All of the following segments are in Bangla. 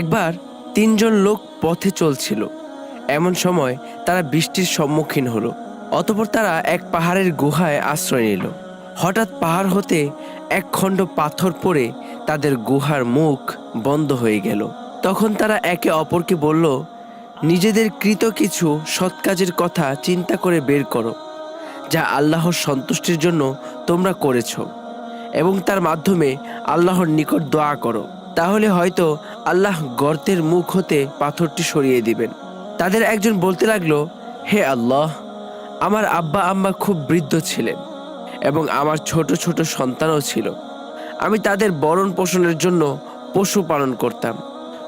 একবার তিনজন লোক পথে চলছিল। এমন সময় তারা বৃষ্টির সম্মুখীন হলো, অতপর তারা এক পাহাড়ের গুহায় আশ্রয় নিল। হঠাৎ পাহাড় হতে এক খণ্ড পাথর পড়ে তাদের গুহার মুখ বন্ধ হয়ে গেল। তখন তারা একে অপরকে বলল, নিজেদের কৃত কিছু সৎ কাজের কথা চিন্তা করে বের করো, যা আল্লাহর সন্তুষ্টির জন্য তোমরা করেছ, এবং তার মাধ্যমে আল্লাহর নিকট দোয়া করো। তাহলে হয়তো আল্লাহ গর্তের মুখ হতে পাথরটি সরিয়ে দিবেন। তাদের একজন বলতে লাগল, হে আল্লাহ, আমার আব্বা আম্মা খুব বৃদ্ধ ছিলেন এবং আমার ছোট ছোট সন্তানও ছিল। আমি তাদের বরণ পোষণের জন্য পশু পালন করতাম।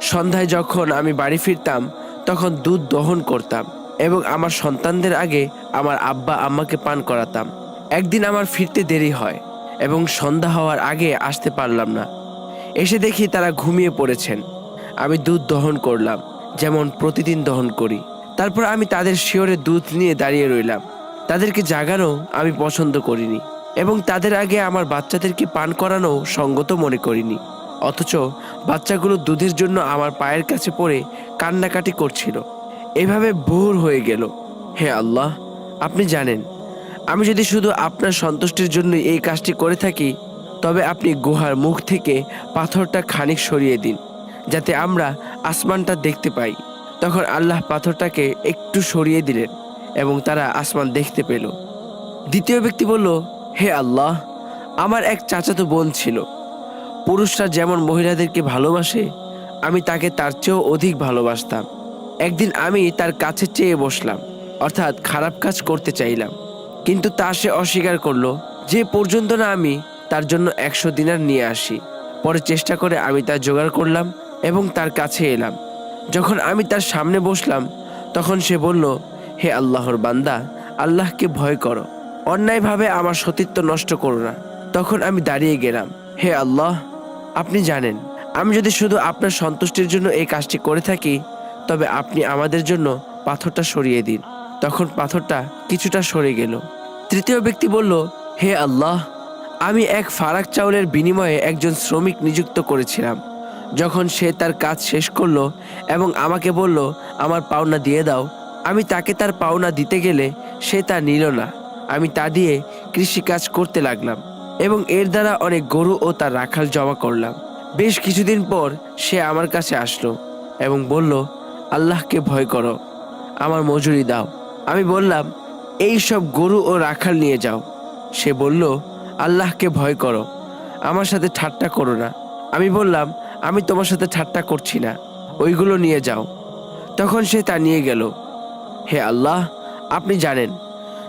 সন্ধ্যায় যখন আমি বাড়ি ফিরতাম, তখন দুধ দহন করতাম এবং আমার সন্তানদের আগে আমার আব্বা আম্মাকে পান করাতাম। একদিন আমার ফিরতে দেরি হয় এবং সন্ধ্যা হওয়ার আগে আসতে পারলাম না। এসে দেখি তারা ঘুমিয়ে পড়েছেন। আমি দুধ দহন করলাম, যেমন প্রতিদিন দহন করি। তারপর আমি তাদের শিওরে দুধ নিয়ে দাঁড়িয়ে রইলাম। তাদেরকে জাগানো আমি পছন্দ করিনি এবং তাদের আগে আমার বাচ্চাদেরকে পান করানো সঙ্গত মনে করিনি। অথচ বাচ্চাগুলো দুধের জন্য আমার পায়ের কাছে পড়ে কান্নাকাটি করছিল। এভাবে ভোর হয়ে গেল। হে আল্লাহ, আপনি জানেন, আমি যদি শুধু আপনার সন্তুষ্টির জন্য এই কাজটি করে থাকি তবে আপনি গুহার মুখ থেকে পাথরটা খানিক সরিয়ে দিন, যাতে আমরা আসমানটা দেখতে পাই। তখন আল্লাহ পাথরটাকে একটু সরিয়ে দিলেন এবং তারা আসমান দেখতে পেল। দ্বিতীয় ব্যক্তি বলল, হে আল্লাহ, আমার এক চাচাতো বোন ছিল। পুরুষরা যেমন মহিলাদেরকে ভালোবাসে, আমি তাকে তার চেয়েও অধিক ভালোবাসতাম। একদিন আমি তার কাছে চেয়ে বসলাম, অর্থাৎ খারাপ কাজ করতে চাইলাম। কিন্তু তা সে অস্বীকার করল, যে পর্যন্ত না আমি তার জন্য একশো দিনার নিয়ে আসি। পরে চেষ্টা করে আমি তা জোগাড় করলাম এবং তার কাছে এলাম। যখন আমি তার সামনে বসলাম, তখন সে বলল, হে আল্লাহর বান্দা, আল্লাহকে ভয় করো। অন্যায়ভাবে আমার সতীত্ব নষ্ট করো না। তখন আমি দাঁড়িয়ে গেলাম। হে আল্লাহ, আপনি জানেন, আমি যদি শুধু আপনার সন্তুষ্টির জন্য এই কাজটি করে থাকি, তবে আপনি আমাদের জন্য পাথরটা সরিয়ে দিন। তখন পাথরটা কিছুটা সরে গেল। তৃতীয় ব্যক্তি বলল, হে আল্লাহ আমি এক ফারাক চাউলের বিনিময়ে একজন শ্রমিক নিযুক্ত করেছিলাম। যখন সে তার কাজ শেষ করল এবং আমাকে বলল, আমার পাওনা দিয়ে দাও। আমি তাকে তার পাওনা দিতে গেলে সে তা নিল না। আমি তা দিয়ে কৃষিকাজ করতে লাগলাম এবং এর দ্বারা অনেক গরু ও তার রাখাল জমা করলাম। বেশ কিছুদিন পর সে আমার কাছে আসলো এবং বলল, আল্লাহকে ভয় করো, আমার মজুরি দাও। আমি বললাম, এই সব গরু ও রাখাল নিয়ে যাও। সে বলল আল্লাহকে ভয় করো। আমার সাথে ঠাট্টা করো না। আমি বললাম, আমি তোমার সাথে ঠাট্টা করছি না। ওইগুলো নিয়ে যাও। তখন সে তা নিয়ে গেল। হে আল্লাহ, আপনি জানেন,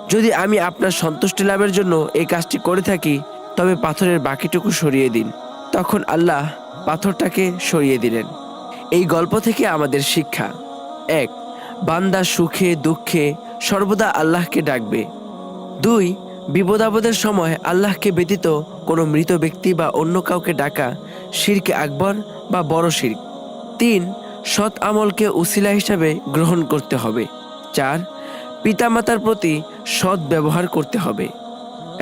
যদি আমি আপনার সন্তুষ্টি লাভের জন্য এই কাজটি করে থাকি, তবে পাথরের বাকিটুকু সরিয়ে দিন। তখন আল্লাহ পাথরটাকে সরিয়ে দিলেন। এই গল্প থেকে আমাদের শিক্ষা। এক, বান্দা সুখে, দুঃখে সর্বদা আল্লাহকে ডাকবে। দুই বিপদ আপদের সময় আল্লাহকে ব্যতীত কোনো মৃত ব্যক্তি বা অন্য কাউকে ডাকা শিরকে আকবর বা বড় শির্ক। তিন, সৎ আমলকে উসিলা হিসাবে গ্রহণ করতে হবে। চার, পিতামাতার প্রতি সৎ ব্যবহার করতে হবে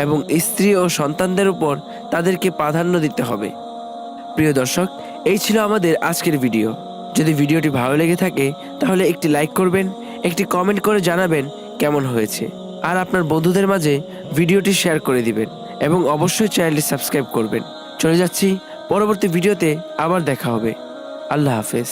এবং স্ত্রী ও সন্তানদের উপর তাদেরকে প্রাধান্য দিতে হবে। প্রিয় দর্শক, এই ছিল আমাদের আজকের ভিডিও। যদি ভিডিওটি ভালো লেগে থাকে, তাহলে একটি লাইক করবেন, একটি কমেন্ট করে জানাবেন কেমন হয়েছে। আর আপনার বন্ধুদের মাঝে ভিডিওটি শেয়ার করে দিবেন এবং অবশ্যই চ্যানেলটি সাবস্ক্রাইব করবেন। চলে যাচ্ছি, পরবর্তী ভিডিওতে আবার দেখা হবে। আল্লাহ হাফেজ।